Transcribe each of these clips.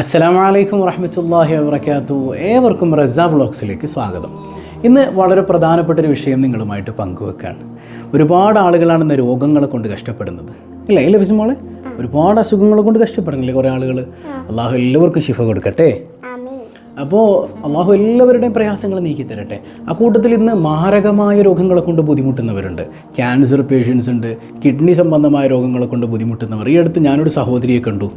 അസ്സലാമു വലൈക്കും വറഹമത്തല്ലാഹി വാബർക്കാത്തു ഏവർക്കും റസ ബ്ലോഗ്സിലേക്ക് സ്വാഗതം. ഇന്ന് വളരെ പ്രധാനപ്പെട്ട ഒരു വിഷയം നിങ്ങളുമായിട്ട് പങ്കുവെക്കുകയാണ് ഒരുപാട് ആളുകളാണ് ഇന്ന് രോഗങ്ങളെ കൊണ്ട് കഷ്ടപ്പെടുന്നത്. ഇല്ല ഇല്ല ബിസ് മോളെ? ഒരുപാട് അസുഖങ്ങളെ കൊണ്ട് കഷ്ടപ്പെടുന്നില്ലേ കുറേ ആളുകൾ അള്ളാഹു എല്ലാവർക്കും ശിഫ കൊടുക്കട്ടെ? അപ്പോൾ അള്ളാഹു എല്ലാവരുടെയും പ്രയാസങ്ങൾ നീക്കി തരട്ടെ. ആ കൂട്ടത്തിൽ ഇന്ന് മാരകമായ രോഗങ്ങളെ കൊണ്ട് ബുദ്ധിമുട്ടുന്നവരുണ്ട്. ക്യാൻസർ പേഷ്യൻസ് ഉണ്ട് കിഡ്നി സംബന്ധമായ രോഗങ്ങളെ കൊണ്ട് ബുദ്ധിമുട്ടുന്നവർ. ഈ അടുത്ത് ഞാനൊരു സഹോദരിയെ കണ്ടു.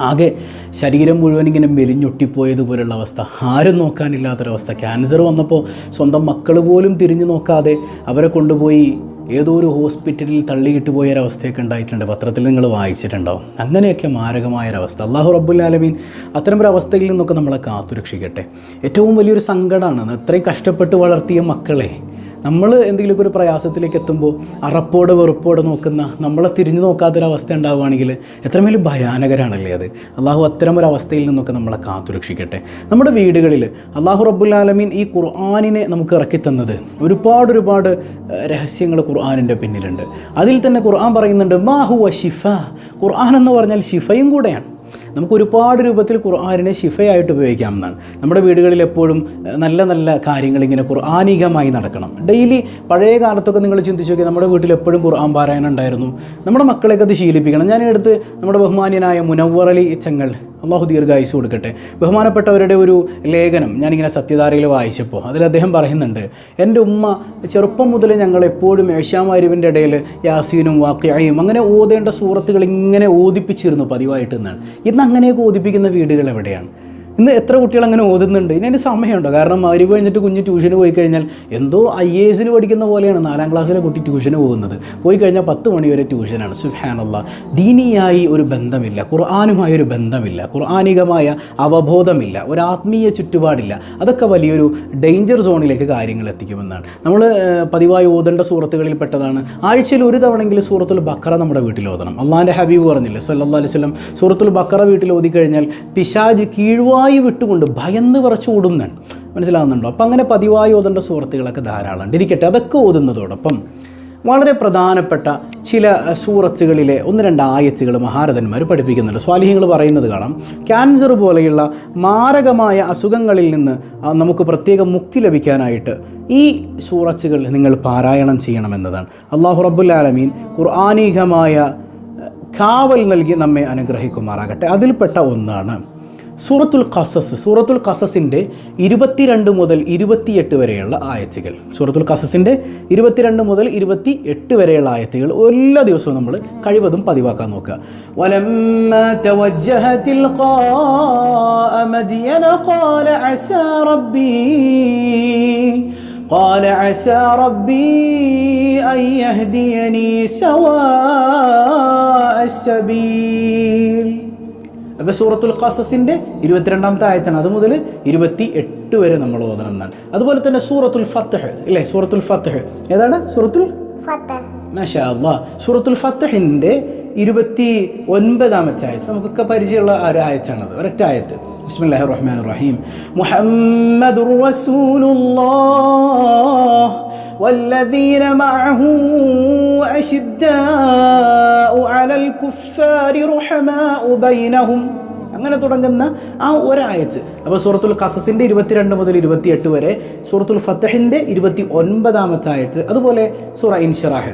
ആകെ ശരീരം മുഴുവൻ ഇങ്ങനെ മെലിഞ്ഞൊട്ടിപ്പോയതുപോലുള്ള അവസ്ഥ. ആരും നോക്കാനില്ലാത്തൊരവസ്ഥ. ക്യാൻസർ വന്നപ്പോൾ സ്വന്തം മക്കൾ പോലും തിരിഞ്ഞു നോക്കാതെ അവരെ കൊണ്ടുപോയി ഏതോ ഒരു ഹോസ്പിറ്റലിൽ തള്ളിയിട്ട് പോയൊരവസ്ഥയൊക്കെ ഉണ്ടായിട്ടുണ്ട്. പത്രത്തിൽ നിങ്ങൾ വായിച്ചിട്ടുണ്ടാവും. അങ്ങനെയൊക്കെ മാരകമായൊരവസ്ഥ. അള്ളാഹു റബ്ബുൽ ആലമീൻ അത്തരം ഒരു അവസ്ഥയിൽ നിന്നൊക്കെ നമ്മളെ കാത്തുരക്ഷിക്കട്ടെ. ഏറ്റവും വലിയൊരു സങ്കടമാണ് അത്രയും കഷ്ടപ്പെട്ട് വളർത്തിയ മക്കളെ നമ്മൾ എന്തെങ്കിലുമൊക്കെ ഒരു പ്രയാസത്തിലേക്ക് എത്തുമ്പോൾ അറപ്പോടെ വെറുപ്പോടെ നോക്കുന്ന നമ്മളെ തിരിഞ്ഞു നോക്കാത്തൊരവസ്ഥ ഉണ്ടാവുകയാണെങ്കിൽ എത്രമേൽ ഭയാനകരാണല്ലേ അത്? അള്ളാഹു അത്തരം ഒരു അവസ്ഥയിൽ നിന്നൊക്കെ നമ്മളെ കാത്തുരക്ഷിക്കട്ടെ. നമ്മുടെ വീടുകളിൽ അള്ളാഹു റബ്ബുൽ ഈ ഖുർആാനിനെ നമുക്ക് ഇറക്കി തന്നത് ഒരുപാട് ഒരുപാട് രഹസ്യങ്ങൾ ഖുർആാനിന്റെ പിന്നിലുണ്ട്. അതിൽ തന്നെ ഖുർആൻ പറയുന്നുണ്ട് മാഹു ഷിഫ ഖുർആൻ എന്ന് പറഞ്ഞാൽ ഷിഫയും കൂടെയാണ്. നമുക്ക് ഒരുപാട് രൂപത്തിൽ ഖുർആാനിനെ ഷിഫയായിട്ട് ഉപയോഗിക്കാമെന്നാണ് നമ്മുടെ വീടുകളിൽ എപ്പോഴും നല്ല നല്ല കാര്യങ്ങൾ ഇങ്ങനെ ഖുർആാനികമായി നടക്കണം. ഡെയിലി പഴയ കാലത്തൊക്കെ നിങ്ങൾ ചിന്തിച്ചു നോക്കി നമ്മുടെ വീട്ടിൽ എപ്പോഴും ഖുർആൻ പാരായണം ഉണ്ടായിരുന്നു. നമ്മുടെ മക്കളെയൊക്കെ അത് ശീലിപ്പിക്കണം. ഞാൻ എടുത്ത് നമ്മുടെ ബഹുമാന്യനായ മുനവറലി ചെങ്ങൽ അള്ളാഹു ദീർഘായുസ് കൊടുക്കട്ടെ. ബഹുമാനപ്പെട്ടവരുടെ ഒരു ലേഖനം ഞാനിങ്ങനെ സത്യധാരയിൽ വായിച്ചപ്പോൾ അതിൽ അദ്ദേഹം പറയുന്നുണ്ട് എന്റെ ഉമ്മ ചെറുപ്പം മുതൽ ഞങ്ങൾ എപ്പോഴും ഏഷ്യാമാരുവിന്റെ ഇടയിൽ യാസീനും വാക്യായും അങ്ങനെ ഓതേണ്ട സൂറത്തുകൾ ഇങ്ങനെ ഓതിപ്പിച്ചിരുന്നു പതിവായിട്ട് എന്നാണ്. ഇന്ന് അങ്ങനെയൊക്കെ ഓദിപ്പിക്കുന്ന വീടുകൾ എവിടെയാണ്? ഇന്ന് എത്ര കുട്ടികൾ അങ്ങനെ ഓതുന്നുണ്ട്? അതിന് സമയമുണ്ടോ? കാരണം അവർ കഴിഞ്ഞിട്ട് കുഞ്ഞ് ട്യൂഷന് പോയി കഴിഞ്ഞാൽ എന്തോ ഐ എ എസിന് പഠിക്കുന്ന പോലെയാണ് നാലാം ക്ലാസ്സിലെ കുട്ടി ട്യൂഷന് പോകുന്നത്. പോയി കഴിഞ്ഞാൽ പത്ത് മണി വരെ ട്യൂഷനാണ്. സുഹാനുള്ള ദീനിയായി ഒരു ബന്ധമില്ല. ഖുർആാനുമായി ഒരു ബന്ധമില്ല. ഖുർആാനികമായ അവബോധമില്ല. ഒരു ആത്മീയ ചുറ്റുപാടില്ല. അതൊക്കെ വലിയൊരു ഡേഞ്ചർ സോണിലേക്ക് കാര്യങ്ങൾ എത്തിക്കുമെന്നാണ്. നമ്മൾ പതിവായി ഓതേണ്ട സൂറത്തുകളിൽ പെട്ടതാണ് ആഴ്ചയിൽ ഒരു തവണയെങ്കിലും സൂറത്തുൽ ബക്കറ നമ്മുടെ വീട്ടിൽ ഓതണം. അള്ളാന്റെ ഹബീബ് പറഞ്ഞില്ലേ സല്ലാ അലൈഹി വസല്ലം സൂറത്തുൽ ബക്കറ വീട്ടിൽ ഓതി കഴിഞ്ഞാൽ പിശാജ് കീഴ്വായി വിട്ടുകൊണ്ട് ഭയന്ന് പറച്ച് ഓടുന്നുണ്ട് മനസ്സിലാവുന്നുണ്ടോ? അപ്പം അങ്ങനെ പതിവായി ഓതേണ്ട സുഹൃത്തുക്കളൊക്കെ ധാരാളം ഇരിക്കട്ടെ അതൊക്കെ ഓതുന്നതോടൊപ്പം വളരെ പ്രധാനപ്പെട്ട ചില സൂറത്തുകളിലെ ഒന്ന് രണ്ട് ആയത്തുകൾ മഹാരഥന്മാർ പഠിപ്പിക്കുന്നുണ്ട്. സ്വാലിഹ്യങ്ങൾ പറയുന്നത് കാണാം. ക്യാൻസർ പോലെയുള്ള മാരകമായ അസുഖങ്ങളിൽ നിന്ന് നമുക്ക് പ്രത്യേക മുക്തി ലഭിക്കാനായിട്ട് ഈ സൂറത്തുകൾ നിങ്ങൾ പാരായണം ചെയ്യണമെന്നതാണ്. അള്ളാഹു ആലമീൻ ഖുർആാനികമായ കാവൽ നൽകി നമ്മെ അനുഗ്രഹിക്കുമാറാകട്ടെ. അതിൽപ്പെട്ട ഒന്നാണ്. സൂറത്തുൽ ഖസസ് സൂറത്തുൽ ഖസസിൻ്റെ ഇരുപത്തിരണ്ട് മുതൽ ഇരുപത്തിയെട്ട് വരെയുള്ള ആയത്തുകൾ സൂറത്തുൽ ഖസസിൻ്റെ ഇരുപത്തിരണ്ട് മുതൽ ഇരുപത്തി എട്ട് വരെയുള്ള ആയത്തുകൾ എല്ലാ ദിവസവും നമ്മൾ കഴിവതും പതിവാക്കാൻ നോക്കുക وَلَمَّا تَوَجَّهَ تِلْقَاءَ مَدْيَنَ قَالَ عَسَى رَبِّي قال عسى ربي أن يهديني سواء السبيل അപ്പോൾ സൂറത്തുൽ ഖസസിൻ്റെ ഇരുപത്തിരണ്ടാമത്തെ ആയത്താണ് അത് മുതൽ ഇരുപത്തി എട്ട് വരെ നമ്മൾ ഓതണം എന്നാണ് അതുപോലെ തന്നെ സൂറത്തുൽ ഫത്തഹ് ഇല്ലേ സൂറത്തുൽ ഫത്തഹ് ഏതാണ് സൂറത്തുൽ മാഷാ അള്ളാ സൂറത്തുൽ ഫത്തഹിൻ്റെ ഇരുപത്തി ഒൻപതാമത്തെ ആയത്ത് നമുക്കൊക്കെ പരിചയമുള്ള ആ ഒരു ആയത്താണത് ഒരൊറ്റ ആയത്ത് بسم الله الرحمن الرحيم محمد رسول الله والذين معه أشداء على الكفار رحماء بينهم അങ്ങനെ തുടങ്ങുന്ന ആ ഒരായത്ത് അപ്പോൾ സൂറത്തുൽ ഖസസിൻ്റെ ഇരുപത്തിരണ്ട് മുതൽ ഇരുപത്തിയെട്ട് വരെ സൂറത്തുൽ ഫത്തഹിൻ്റെ ഇരുപത്തി ഒൻപതാമത്തെ ആയത്ത് അതുപോലെ സൂറ ഇൻഷറാഹ്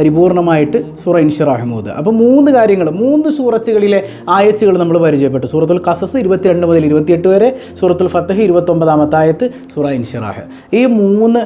പരിപൂർണമായിട്ട് സൂറ ഇൻഷിറാഹ്മൂദ് അപ്പോൾ മൂന്ന് കാര്യങ്ങൾ മൂന്ന് സൂറത്തുകളിലെ ആയത്തുകൾ നമ്മൾ പരിചയപ്പെട്ടു. സൂറത്തുൽ ഖസസ് ഇരുപത്തിരണ്ട് മുതൽ ഇരുപത്തിയെട്ട് വരെ സൂറത്തുൽ ഫത്തഹ് ഇരുപത്തൊമ്പതാമത്തെ ആയത്ത് സൂറ ഇൻഷിറാഹ്. ഈ മൂന്ന്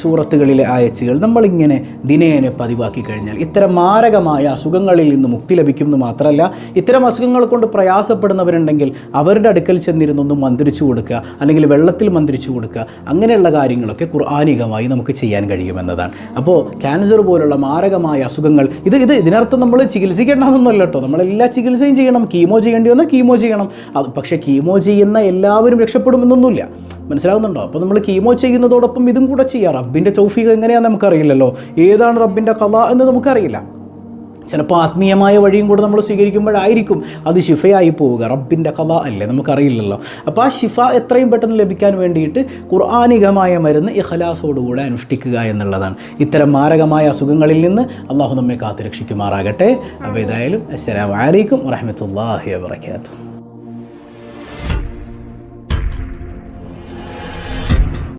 സൂറത്തുകളിലെ ആയച്ചുകൾ നമ്മളിങ്ങനെ ദിനേനെ പതിവാക്കി കഴിഞ്ഞാൽ ഇത്തരം മാരകമായ അസുഖങ്ങളിൽ നിന്ന് മുക്തി ലഭിക്കുമെന്ന് മാത്രമല്ല ഇത്തരം അസുഖങ്ങൾ കൊണ്ട് പ്രയാസപ്പെടുന്നവരുണ്ടെങ്കിൽ അവരുടെ അടുക്കൽ ചെന്നിരുന്നൊന്ന് മന്ത്രിച്ചു കൊടുക്കുക അല്ലെങ്കിൽ വെള്ളത്തിൽ മന്ത്രിച്ചു കൊടുക്കുക അങ്ങനെയുള്ള കാര്യങ്ങളൊക്കെ ഖുർആാനികമായി നമുക്ക് ചെയ്യാൻ കഴിയുമെന്നതാണ്. അപ്പോൾ ക്യാൻസർ പോലുള്ള മാരക മാരകമായ അസുഖങ്ങൾ. ഇത് ഇത് ഇതിനർത്ഥം നമ്മൾ ചികിത്സിക്കേണ്ടതെന്നല്ല കേട്ടോ. നമ്മളെല്ലാ ചികിത്സയും ചെയ്യണം. കീമോ ചെയ്യേണ്ടി വന്നാൽ കീമോ ചെയ്യണം. അത് പക്ഷേ കീമോ ചെയ്യുന്ന എല്ലാവരും രക്ഷപ്പെടുമെന്നൊന്നുമില്ല. മനസ്സിലാവുന്നുണ്ടോ? അപ്പോൾ നമ്മൾ കീമോ ചെയ്യുന്നതോടൊപ്പം ഇതും കൂടെ ചെയ്യാം. റബ്ബിന്റെ തൗഫീഖ് എങ്ങനെയാണെന്ന് നമുക്കറിയില്ലല്ലോ. ഏതാണ് റബ്ബിന്റെ കഥ എന്ന് നമുക്കറിയില്ല. ചിലപ്പോൾ ആത്മീയമായ വഴിയും കൂടെ നമ്മൾ സ്വീകരിക്കുമ്പോഴായിരിക്കും അത് ശിഫയായി പോവുക. റബ്ബിന്റെ കഥ അല്ലേ? നമുക്കറിയില്ലല്ലോ. അപ്പോൾ ആ ശിഫ എത്രയും പെട്ടെന്ന് ലഭിക്കാൻ വേണ്ടിയിട്ട് ഖുർആാനികമായ മരുന്ന് ഇഖലാസോടുകൂടെ അനുഷ്ഠിക്കുക എന്നുള്ളതാണ്. ഇത്തരം മാരകമായ അസുഖങ്ങളിൽ നിന്ന് അള്ളാഹു നമ്മെ കാത്തുരക്ഷിക്കുമാറാകട്ടെ. അപ്പോൾ ഏതായാലും അസ്സലാമലൈക്കും അലൈക്കും വാത്തു